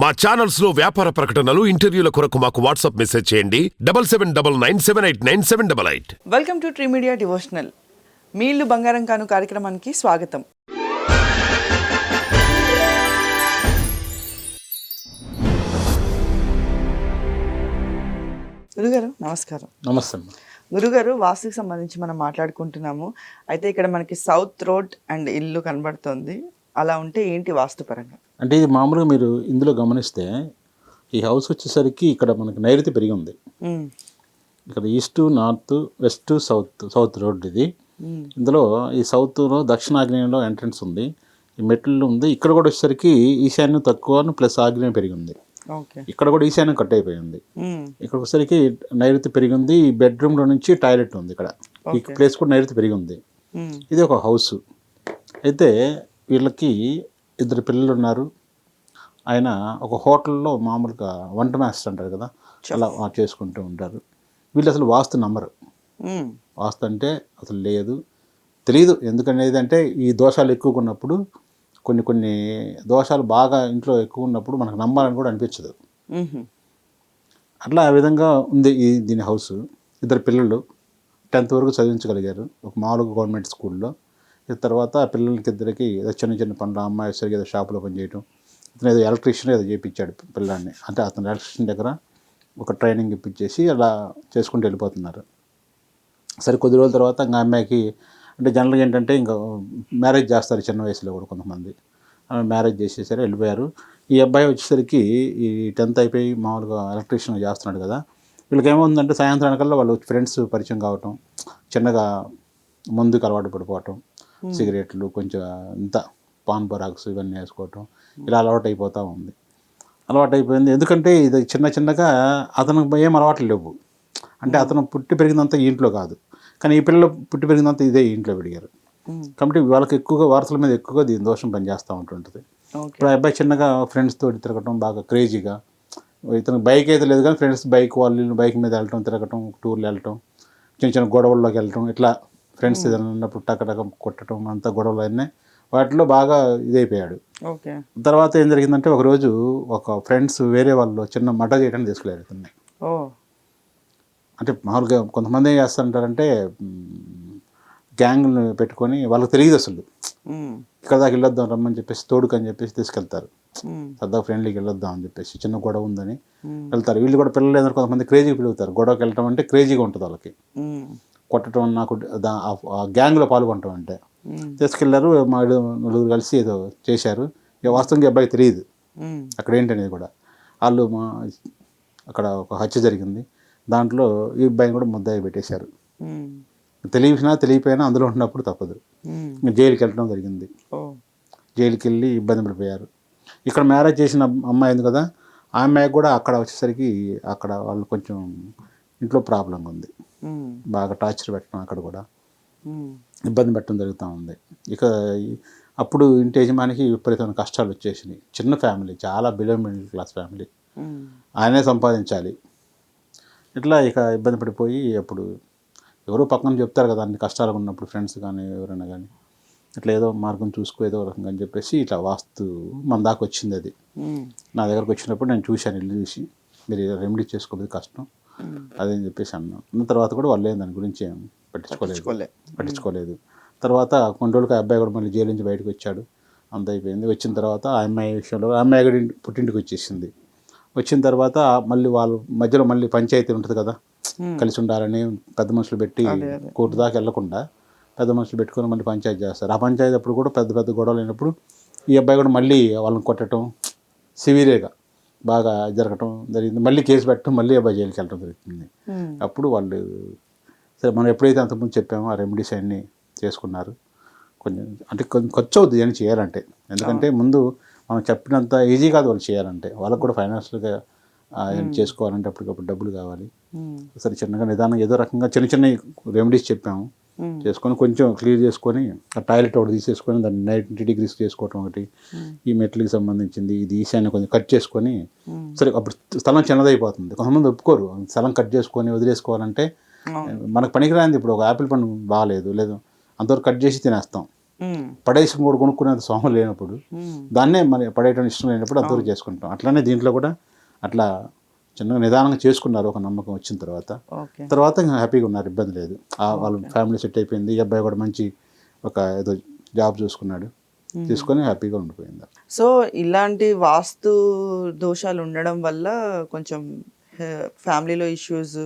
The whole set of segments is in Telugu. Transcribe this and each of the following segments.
మా ఛానల్స్లో వ్యాపార ప్రకటనలు ఇంటర్వ్యూల కొరకు మాకు వాట్సాప్ మెసేజ్ చేయండి. Double seven double nine seven eight nine seven double eight. Welcome to tree media devotional మీ ఇల్లు బంగారం కాను కార్యక్రమానికి స్వాగతం. గురుగారు నమస్కారం. నమస్తే. గురుగారు వాస్తుకి సంబంధించి మనం మాట్లాడుకుంటున్నాము. అయితే ఇక్కడ మనకి సౌత్ రోడ్ అండ్ ఇల్లు కనబడుతోంది. అలా ఉంటే ఏంటి వాస్తు పరంగా? అంటే ఇది మామూలుగా మీరు ఇందులో గమనిస్తే ఈ హౌస్ వచ్చేసరికి ఇక్కడ మనకి నైరుతి పెరిగి ఉంది ఇక్కడ east north west south south road ఇది. ఇందులో ఈ సౌత్లో దక్షిణాగ్నేయంలో ఎంట్రన్స్ ఉంది. ఈ మెట్లు ఉంది. ఇక్కడ కూడా వచ్చేసరికి ఈశాన్యం తక్కువ ప్లస్ ఆగ్నేయం పెరిగి ఉంది ఇక్కడ కూడా ఈశాన్యం కట్ అయిపోయింది. ఇక్కడ వచ్చేసరికి నైరుతి పెరిగి ఉంది ఈ బెడ్రూమ్లో నుంచి టాయిలెట్ ఉంది ఇక్కడ. ఈ ప్లేస్ కూడా నైరుతి పెరిగి ఉంది ఇది ఒక హౌస్. అయితే వీళ్ళకి ఇద్దరు పిల్లలు ఉన్నారు. ఆయన ఒక హోటల్లో మామూలుగా వంట మాస్టర్ అంటారు కదా అలా చేసుకుంటూ ఉంటారు. వీళ్ళు అసలు వాస్తు నమ్మరు. వాస్తు అంటే అసలు లేదు. తెలియదు ఎందుకనేది అంటే ఈ దోషాలు ఎక్కువగా ఉన్నప్పుడు కొన్ని కొన్ని దోషాలు బాగా ఇంట్లో ఎక్కువ ఉన్నప్పుడు మనకు నమ్మాలని కూడా అనిపించదు. అట్లా ఆ విధంగా ఉంది ఈ దీని హౌస్. ఇద్దరు పిల్లలు టెన్త్ వరకు చదివించగలిగారు. ఒక మామూలుగా గవర్నమెంట్ స్కూల్లో. తర్వాత ఆ పిల్లలకి ఇద్దరికి ఏదో చిన్న చిన్న పనులు అమ్మాయి సరిగ్గా ఏదో షాపులో పనిచేయటం ఇతను ఏదో ఎలక్ట్రీషియన్ ఏదో చేయించాడు పిల్లాన్ని. అంటే అతను ఎలక్ట్రీషియన్ దగ్గర ఒక ట్రైనింగ్ ఇప్పించేసి అలా చేసుకుంటూ వెళ్ళిపోతున్నారు. సరే కొద్ది రోజుల తర్వాత ఇంకా అమ్మాయికి అంటే జనరల్గా ఏంటంటే ఇంకా మ్యారేజ్ చేస్తారు చిన్న వయసులో కూడా కొంతమంది. మ్యారేజ్ చేసేసారు వెళ్ళిపోయారు. ఈ అబ్బాయి వచ్చేసరికి ఈ టెన్త్ అయిపోయి మామూలుగా ఎలక్ట్రీషియన్ చేస్తున్నాడు కదా. వీళ్ళకి ఏమవుతుందంటే సాయంత్రానికల్లా వాళ్ళు ఫ్రెండ్స్ పరిచయం కావటం చిన్నగా ముందుకు అలవాటు పడిపోవటం సిగరెట్లు కొంచెం ఇంత పాన్ పరాక్స్ ఇవన్నీ వేసుకోవటం ఇలా అలవాటు అయిపోతూ ఉంది. అలవాటు అయిపోయింది ఎందుకంటే ఇది చిన్న చిన్నగా అతనికి ఏం అలవాట్లు లేవు. అంటే అతను పుట్టి పెరిగినంత ఇంట్లో కాదు. కానీ ఈ పిల్లలు పుట్టి పెరిగినంత ఇదే ఇంట్లో పెరిగారు. ఉమ్, కాబట్టి వాళ్ళకి ఎక్కువగా వారసుల మీద ఎక్కువగా దీని దోషం పనిచేస్తూ ఉంటుంటుంది. ఇప్పుడు అబ్బాయి చిన్నగా ఫ్రెండ్స్ తోటి తిరగటం బాగా క్రేజీగా ఇతను బైక్ అయితే లేదు కానీ ఫ్రెండ్స్ బైక్ వాళ్ళు బైక్ మీద వెళ్ళటం తిరగటం టూర్లు వెళ్ళటం చిన్న చిన్న గొడవల్లోకి వెళ్ళటం ఇట్లా ఫ్రెండ్స్ ఏదైనా ఉన్నప్పుడు టకటక కొట్టడం అంతా గొడవలు అన్నీ వాటిలో బాగా ఇదైపోయాడు. ఓకే. తర్వాత ఏం జరిగిందంటే ఒకరోజు ఒక ఫ్రెండ్స్ వేరే వాళ్ళు చిన్న మట చేయడానికి తీసుకెళ్ళారు ఇతన్ని. అంటే మామూలుగా కొంతమంది ఏం చేస్తారంటారంటే గ్యాంగ్లు పెట్టుకొని వాళ్ళకి తెలియదు అసలు. ఉమ్, ఇక్కడ దాకా వెళ్ళొద్దాం రమ్మని చెప్పేసి తోడుకు అని చెప్పేసి తీసుకెళ్తారు. ఉమ్, సరదా ఫ్రెండ్లీకి వెళ్ళొద్దాం అని చెప్పేసి చిన్న గొడవ ఉందని వెళ్తారు. వీళ్ళు కూడా పిల్లలు ఏదైనా కొంతమంది క్రేజీగా పిలుగుతారు. గొడవకి వెళ్ళటం అంటే క్రేజీగా ఉంటుంది వాళ్ళకి. కొట్టడం నాకు గ్యాంగ్లో పాల్గొనటం అంటే. తీసుకెళ్ళారు మా నలుగురు కలిసి ఏదో చేశారు. ఇక వాస్తవంగా అబ్బాయి తెలియదు అక్కడ ఏంటనేది కూడా. వాళ్ళు మా అక్కడ ఒక హత్య జరిగింది. దాంట్లో ఈ అబ్బాయిని కూడా ముద్దాయి పెట్టేశారు. తెలియసినా తెలియపోయినా అందులో ఉన్నప్పుడు తప్పదు. జైలుకి వెళ్ళడం జరిగింది. జైలుకి వెళ్ళి ఇబ్బంది పడిపోయారు. ఇక్కడ మ్యారేజ్ చేసిన అమ్మాయి ఉంది కదా ఆ అమ్మాయికి కూడా అక్కడ వచ్చేసరికి అక్కడ వాళ్ళు కొంచెం ఇంట్లో ప్రాబ్లం ఉంది బాగా టార్చర్ పెట్టడం అక్కడ కూడా. ఇబ్బంది పెట్టడం జరుగుతూ ఉంది. ఇక అప్పుడు ఇంటి యజమానికి విపరీతమైన కష్టాలు వచ్చేసినాయి. చిన్న ఫ్యామిలీ చాలా బిలో మిడిల్ క్లాస్ ఫ్యామిలీ. ఆయనే సంపాదించాలి. ఇట్లా ఇక ఇబ్బంది పడిపోయి అప్పుడు ఎవరో పక్కన చెప్తారు కదా అన్ని కష్టాలు ఉన్నప్పుడు ఫ్రెండ్స్ కానీ ఎవరైనా కానీ. ఇట్లా ఏదో మార్గం చూసుకో ఏదో రకంగా అని చెప్పేసి ఇట్లా వాస్తు మన దాకా వచ్చింది అది. నా దగ్గరకు వచ్చినప్పుడు నేను చూశాను ఇల్లు చూసి. మీరు రెమెడీ చేసుకోలేదు కష్టం. అదని చెప్పేసి అన్న. తర్వాత కూడా వాళ్ళు దాని గురించి పట్టించుకోలేదు. పట్టించుకోలే. పట్టించుకోలేదు. తర్వాత కొన్ని రోజులకి ఆ అబ్బాయి కూడా మళ్ళీ జైలు నుంచి బయటకు వచ్చాడు. అంత అయిపోయింది. వచ్చిన తర్వాత ఆ అమ్మాయి విషయంలో ఆ అమ్మాయి కూడా ఇంటి- పుట్టింటికి వచ్చేసింది. వచ్చిన తర్వాత మళ్ళీ వాళ్ళు మధ్యలో మళ్ళీ పంచాయతీ ఉంటుంది కదా. కలిసి ఉండాలని పెద్ద మనుషులు పెట్టి. కోర్టు దాకా వెళ్ళకుండా పెద్ద మనుషులు పెట్టుకొని మళ్ళీ పంచాయతీ చేస్తారు. ఆ పంచాయతీ అప్పుడు కూడా పెద్ద పెద్ద గొడవలు అయినప్పుడు ఈ అబ్బాయి కూడా మళ్ళీ వాళ్ళని కొట్టడం సివిరేగా బాగా జరగటం జరిగింది. మళ్ళీ కేసు పెట్టడం మళ్ళీ అబ్బాయి జైలుకి వెళ్ళడం జరుగుతుంది. అప్పుడు వాళ్ళు సరే మనం ఎప్పుడైతే అంతకుముందు చెప్పామో ఆ రెమెడీస్ అన్నీ చేసుకున్నారు. కొంచెం అంటే కొంచెం ఖర్చు అవుతుంది అని చేయాలంటే. ఎందుకంటే ముందు మనం చెప్పినంత ఈజీ కాదు వాళ్ళు చేయాలంటే. వాళ్ళకు కూడా ఫైనాన్షియల్గా చేసుకోవాలంటే అప్పటికప్పుడు డబ్బులు కావాలి. సరే చిన్నగా నిదానం ఏదో రకంగా చిన్న చిన్న రెమెడీస్ చెప్పాము. చేసుకొని కొంచెం క్లియర్ చేసుకొని ఆ టాయిలెట్ ఒకటి తీసేసుకొని దాన్ని నైంటీ డిగ్రీస్ చేసుకోవటం ఒకటి ఈ మెట్లకి సంబంధించింది ఇది ఈశాన్య కొంచెం కట్ చేసుకొని ఉమ్. సరే అప్పుడు స్థలం చిన్నదైపోతుంది. కొంతమంది ఒప్పుకోరు స్థలం కట్ చేసుకొని వదిలేసుకోవాలంటే. మనకు పనికిరాంది ఇప్పుడు ఒక యాపిల్ పండు బాగాలేదు లేదు అంతవరకు కట్ చేసి తినేస్తాం. పడేసి కూడా కొనుక్కునేంత సోమం లేనప్పుడు దాన్నే మరి పడేయడం ఇష్టం లేనప్పుడు అంతవరకు చేసుకుంటాం. అట్లానే దీంట్లో కూడా అట్లా చిన్నగా నిదానంగా చేసుకున్నారు ఒక నమ్మకం వచ్చిన తర్వాత. తర్వాత ఇంకా హ్యాపీగా ఉన్నారు ఇబ్బంది లేదు. వాళ్ళ ఫ్యామిలీ సెట్ అయిపోయింది. ఈ అబ్బాయి కూడా మంచి ఒక ఏదో జాబ్ చూసుకున్నాడు. తీసుకొని హ్యాపీగా ఉండిపోయింది. సో ఇలాంటి వాస్తు దోషాలు ఉండడం వల్ల కొంచెం ఫ్యామిలీలో ఇష్యూస్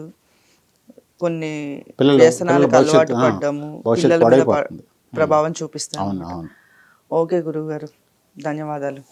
కొన్ని వ్యసనాలకు అలవాటు పడ్డము పిల్లల. ప్రభావం చూపిస్తాను. ఓకే గురువు గారు ధన్యవాదాలు